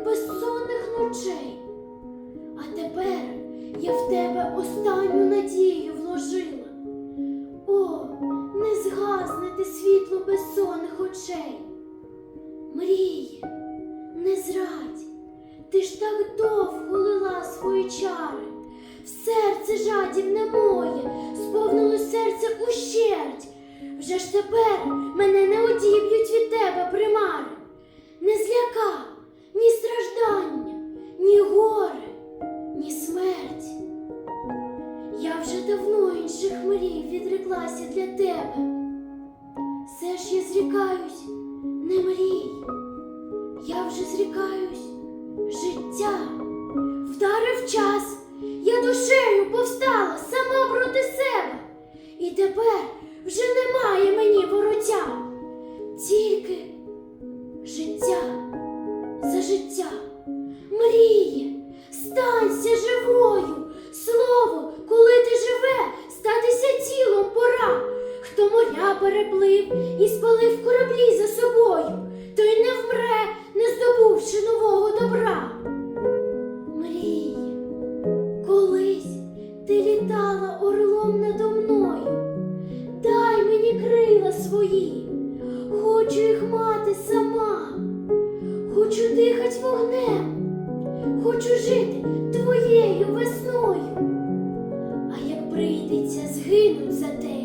моїх безсонних ночей. А тепер я в тебе останню надію вложила. О, не згасне ти світло безсонних очей. Мрії, не зрадь, ти ж так довго лила свої чари, в серце жадібне моє, сповнило серце ущерть. Вже ж тепер мене Я вже давно інших мрій відреклася для тебе. Все ж я зрікаюсь, не мрій, я вже зрікаюсь життя. Вдарив час, я душею повстала сама проти себе. І тепер вже немає мені вороття, тільки життя за життя. Мріє, моря переплив і спалив кораблі за собою, той не вмре, не здобувши нового добра. Мріє, колись ти літала орлом надо мною, дай мені крила свої, хочу їх мати сама, хочу дихать вогнем, хочу жити твоєю весною. А як прийдеться згинуть за те,